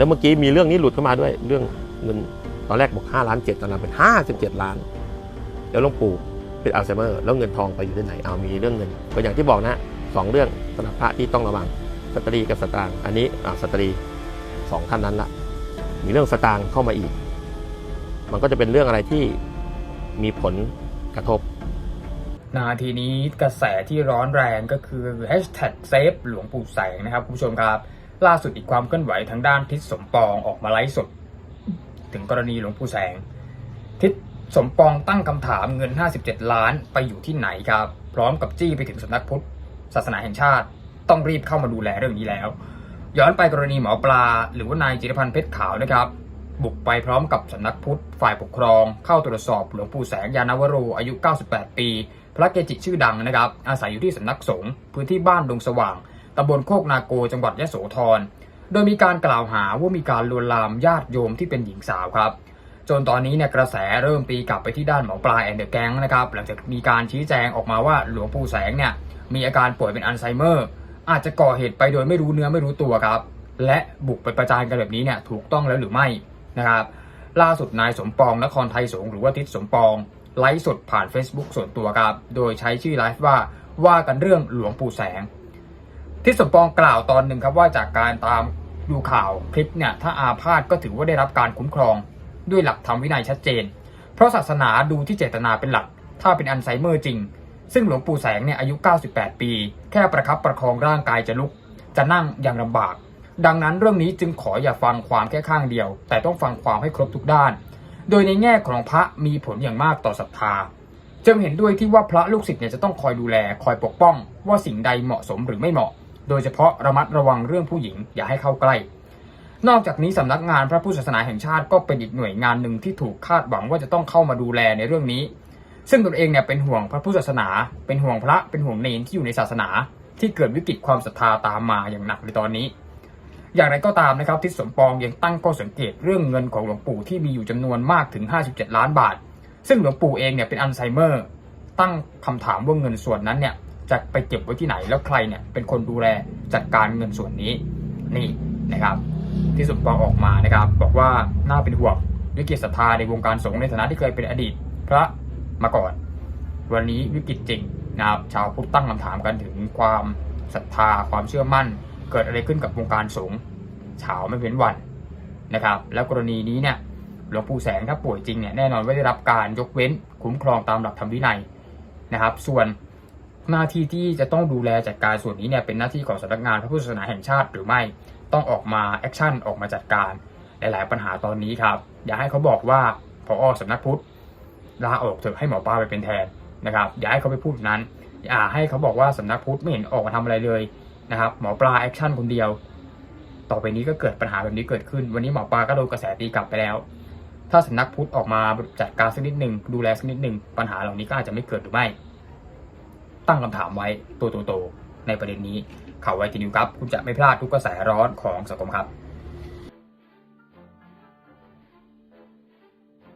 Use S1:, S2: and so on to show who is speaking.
S1: แล้วเมื่อกี้มีเรื่องนี้หลุดเข้ามาด้วยเรื่องเงินตอนแรกบอก5ล้านเจ็ดตอนหลังเป็น 57 ล้าน แล้วหลวงปู่เป็นอัลไซเมอร์แล้วเงินทองไปอยู่ที่ไหนเอามีเรื่องเงินก็อย่างที่บอกนะสองเรื่องสำหรับพระที่ต้องระวังสตรีกับสตางค์อันนี้อ่าสตรีสองท่านนั้นละมีเรื่องสตางค์เข้ามาอีก มันก็จะเป็นเรื่องอะไรที่มีผลกระทบ
S2: นาทีนี้กระแสที่ร้อนแรงก็คือ hashtag save หลวงปู่แสงนะครับคุณผู้ชมครับ ล่าสุดอีกความเคลื่อนไหวทางด้านทิศสมปองออกมาไลฟ์สด ถึงกรณีหลวงปู่แสง ทิศสมปองตั้งคำถามเงิน 57 ล้านไปอยู่ที่ไหนครับ พร้อมกับจี้ไปถึงสำนักพุทธศาสนาแห่งชาติ ต้องรีบเข้ามาดูแลเรื่องนี้แล้ว ย้อนไปกรณีหมอปลา หรือว่านายจิรพันธ์เพชรขาวนะครับ บุกไปพร้อมกับสำนักพุทธฝ่ายปกครอง เข้าตรวจสอบหลวงปู่แสงยานวโรอายุ 98 ปี พระเกจิชื่อดังนะครับ อาศัยอยู่ที่สำนักสงฆ์พื้นที่บ้านดงสว่างำบลโคกนาโกจังหวัดยะโสธร โดยมีการกล่าวหาว่ามีการลวนลามญาติโยมที่เป็นหญิงสาวครับ จนตอนนี้เนี่ยกระแสเริ่มตีกลับไปที่ด้านหมอปลาแอนเดอะแก๊งนะครับ หลังจากมีการชี้แจงออกมาว่าหลวงปู่แสงเนี่ยมีอาการป่วยเป็นอัลไซเมอร์ อาจจะก่อเหตุไปโดยไม่รู้เนื้อไม่รู้ตัวครับ และบุกไปประจานกันแบบนี้เนี่ยถูกต้องแล้วหรือไม่นะครับ ล่าสุดนายสมปองนครไทยสงหรือว่าทิศสมปองไลฟ์สดผ่าน Facebook ส่วนตัวครับ โดยใช้ชื่อไลฟ์ว่าว่ากันเรื่องหลวงปู่แสง ทิศสมปองกล่าวตอนหนึ่งครับว่าจากการตามดูข่าวคลิปเนี่ยถ้าอาพาธก็ถือว่าได้รับการคุ้มครอง ด้วยหลักธรรมวินัยชัดเจน เพราะศาสนาดูที่เจตนาเป็นหลัก ถ้าเป็นอัลไซเมอร์จริง ซึ่งหลวงปู่แสงเนี่ยอายุ 98 ปี แค่ประคับประคองร่างกายจะลุก จะนั่งอย่างลำบาก ดังนั้นเรื่องนี้จึงขออย่าฟังความแค่ข้างเดียว แต่ต้องฟังความให้ครบทุกด้าน โดยในแง่ของพระมีผลอย่างมากต่อศรัทธาจึงเห็นด้วยที่ว่าพระลูกศิษย์เนี่ยจะต้องคอยดูแลคอยปกป้อง ว่าสิ่งใดเหมาะสมหรือไม่เหมาะ โดยเฉพาะระมัดระวังเรื่องผู้หญิงอย่าให้เข้าใกล้ นอกจากนี้สำนักงานพระพุทธศาสนาแห่งชาติก็เป็นอีกหน่วยงานหนึ่งที่ถูกคาดหวังว่าจะต้องเข้ามาดูแลในเรื่องนี้ ซึ่งตนเองเนี่ยเป็นห่วงพระพุทธศาสนา เป็นห่วงพระเป็นห่วงเนรที่อยู่ในศาสนา ที่เกิดวิกฤตความศรัทธาตามมาอย่างหนักในตอนนี้ อย่างไรก็ตามนะครับทิศสมปองยังตั้งข้อสังเกตเรื่องเงินของหลวงปู่ที่มีอยู่จำนวนมากถึง 57 ล้านบาท ซึ่งหลวงปู่เองเนี่ยเป็นอัลไซเมอร์ ตั้งคำถามว่าเงินส่วนนั้นเนี่ย จะไปเก็บไว้ที่ไหนแล้วใครเนี่ยเป็นคนดูแลจัดการเงินส่วนนี้นี่นะครับ ที่สมปองออกมานะครับ บอกว่าน่าเป็นห่วงวิกฤตศรัทธาในวงการสงฆ์ในฐานะที่เคยเป็นอดีตพระมาก่อน วันนี้วิกฤตจริงนะครับชาวพุทธตั้งคำถามกันถึงความศรัทธาความเชื่อมั่น เกิดอะไรขึ้นกับวงการสงฆ์เฉาไม่เว้นวันนะครับ แล้วกรณีนี้เนี่ยหลวงปู่แสงถ้าป่วยจริงเนี่ยแน่นอนว่าได้รับการยกเว้นคุ้มครองตามหลักธรรมวินัยนะครับ ส่วน หน้าที่ที่จะต้องดูแลจัดการส่วนนี้เนี่ยเป็นหน้าที่ของสำนักงานพระพุทธศาสนาแห่งชาติหรือไม่ต้องออกมาแอคชั่นออกมาจัดการหลาย ๆ ปัญหาตอนนี้ครับ อย่าให้เขาบอกว่าพอสำนักพุทธลาออกเถอะให้หมอปลาไปเป็นแทนนะครับ อย่าให้เขาไปพูดนั้น อย่าให้เขาบอกว่าสำนักพุทธไม่เห็นออกมาทำอะไรเลยนะครับหมอปลาแอคชั่นคนเดียว ต่อไปนี้ก็เกิดปัญหาแบบนี้เกิดขึ้น วันนี้หมอปลาก็โดนกระแสตีกลับไปแล้ว ถ้าสำนักพุทธออกมาจัดการสักนิดหนึ่งดูแลสักนิดหนึ่งปัญหาเหล่านี้ก็อาจจะไม่เกิดหรือไม่ ตั้งคำถามไว้ตัวโตๆในประเด็นนี้ข่าวไวทีนิวครับ คุณจะไม่พลาดทุกกระแสร้อนของสังคมครับ